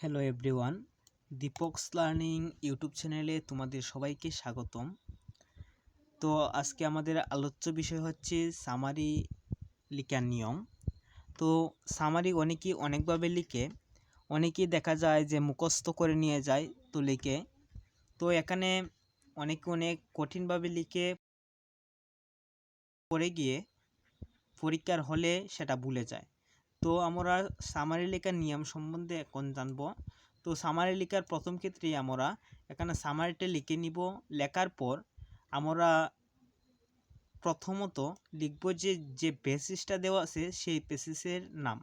Hello everyone Deepak's learning YouTube চ্যানেলে তোমাদের সবাইকে স্বাগতম। তো আজকে আমাদের আলোচ্য বিষয় হচ্ছে সামারি লিখার নিয়ম। তো সামারি অনেকেই অনেকভাবে লিখে, অনেকেই দেখা যায় যে মুখস্থ করে নিয়ে যায় তো লিখে। তো এখানে অনেকে অনেক কঠিনভাবে লিখে পড়ে গিয়ে পরীক্ষার হলে সেটা ভুলে যায়। তো আমরা সামারি লেখার নিয়ম সম্বন্ধে এখন জানব। তো সামারি লেখার প্রথম ক্ষেত্রেই আমরা এখানে সামারিটা লিখে নিব। লেখার পর আমরা প্রথমত লিখব যে যে বেসিসটা দেওয়া আছে সেই পেসিসের নাম।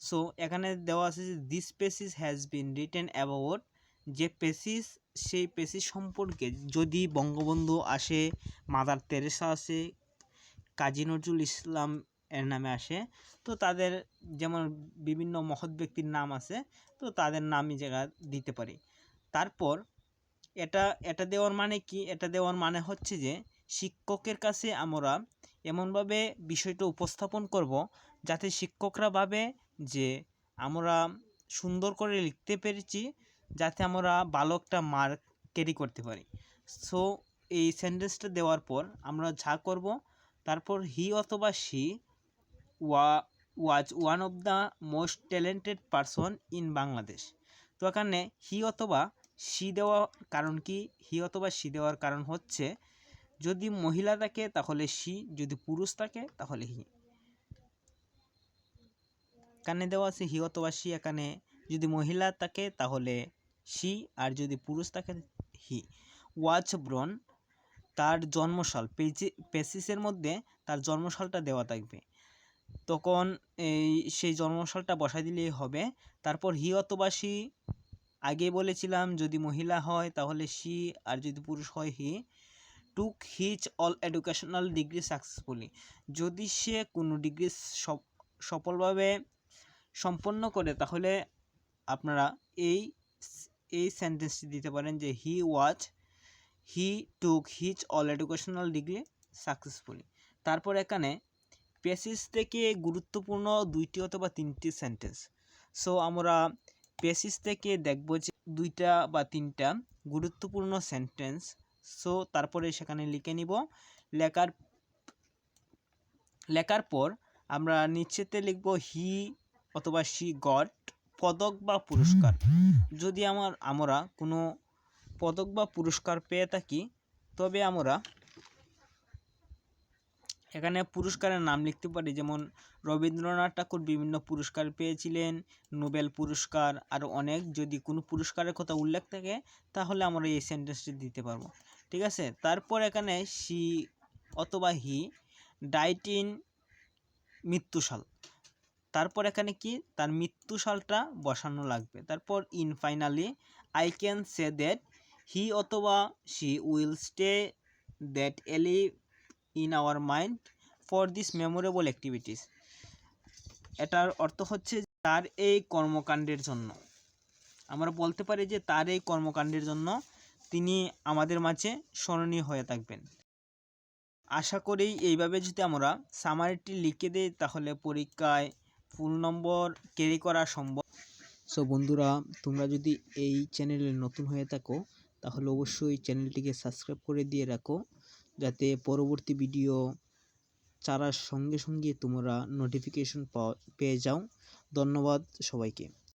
সো এখানে দেওয়া আছে যে this passage has been written about যে পেসিস সেই পেসিস সম্পর্কে যদি বঙ্গবন্ধু আসে, মাদার তেরেসা আসে, কাজী নজরুল ইসলাম এর নামে আসে। তো তাদের যেমন বিভিন্ন মহৎ ব্যক্তির নাম আছে, তো তাদের নামই জায়গা দিতে পারি। তারপর এটা এটা দেওয়ার মানে কি? এটা দেওয়ার মানে হচ্ছে যে, শিক্ষকের কাছে আমরা এমনভাবে বিষয়টা উপস্থাপন করব যাতে শিক্ষকরা ভাবে যে, আমরা সুন্দর করে লিখতে পেরেছি, যাতে আমরা ভালো একটা মার্ক ক্যারি করতে পারি। সো এই সেন্টেন্সটা দেওয়ার পর আমরা যা করব, তারপর হি অথবা সি ওয়া was one of the most talented person in Bangladesh তো এখানে হি অথবা সি দেওয়ার কারণ কি? হি অথবা সি দেওয়ার কারণ হচ্ছে, যদি মহিলা থাকে তাহলে সি যদি পুরুষ থাকে তাহলে হি কানে দেওয়া আছে হি অথবা সি এখানে যদি মহিলা থাকে তাহলে সি আর যদি পুরুষ থাকে হি ওয়াচ ব্রন তার জন্মসাল পেসিসের মধ্যে তার জন্মসালটা দেওয়া থাকবে। তখন এই সেই জন্মসালটা বসাই দিলেই হবে। তারপর হি অথবা সি আগে বলেছিলাম যদি মহিলা হয় তাহলে সি আর যদি পুরুষ হয় he. Took his all educational degree successfully. যদি সে কোনো ডিগ্রি সফলভাবে সম্পন্ন করে তাহলে আপনারা এই এই সেন্টেন্সটি দিতে পারেন যে he was, he took his all educational degree successfully. তারপর এখানে পেসিস থেকে গুরুত্বপূর্ণ দুইটি অথবা তিনটি সেন্টেন্স সো আমরা পেসিস থেকে দেখব যে দুইটা বা তিনটা গুরুত্বপূর্ণ সেন্টেন্স সো তারপরে সেখানে লিখে নিব। লেখার লেখার পর আমরা নিচেতে লিখব হি অথবা সি গড পদক বা পুরস্কার। যদি আমার, আমরা কোনো পদক বা পুরস্কার পেয়ে থাকি, তবে আমরা এখানে পুরস্কারের নাম লিখতে পারি, যেমন রবীন্দ্রনাথ ঠাকুর বিভিন্ন পুরস্কার পেয়েছিলেন, নোবেল পুরস্কার আর অনেক। যদি কোনো পুরস্কারের কথা উল্লেখ থাকে, তাহলে আমরা এই সেন্টেন্সটি দিতে পারব। ঠিক আছে? তারপর এখানে সি অথবা হি ডাইটিন মৃত্যুশাল। তারপর এখানে কি? তার মৃত্যুশালটা বসানো লাগবে। তারপর in finally I can say that he অথবা she will stay that ally in our mind for this memorable activities এটার অর্থ হচ্ছে তার এই কর্মকাণ্ডের জন্য। আমরা বলতে পারি যে তার এই কর্মকাণ্ডের জন্য তিনি আমাদের মাঝে স্মরণীয় হয়ে থাকবেন। আশা করি এইভাবে যদি আমরা সামারিটি লিখে দিই, তাহলে পরীক্ষায় ফুল নম্বর ক্যারি করা সম্ভব। সো বন্ধুরা, তোমরা যদি এই চ্যানেলে নতুন হয়ে থাকো, তাহলে অবশ্যই চ্যানেলটিকে সাবস্ক্রাইব করে দিয়ে রাখো। যাতে পরবর্তী ভিডিও চারার সঙ্গে সঙ্গে তোমরা নোটিফিকেশন পাও পেয়ে যাও। ধন্যবাদ সবাইকে।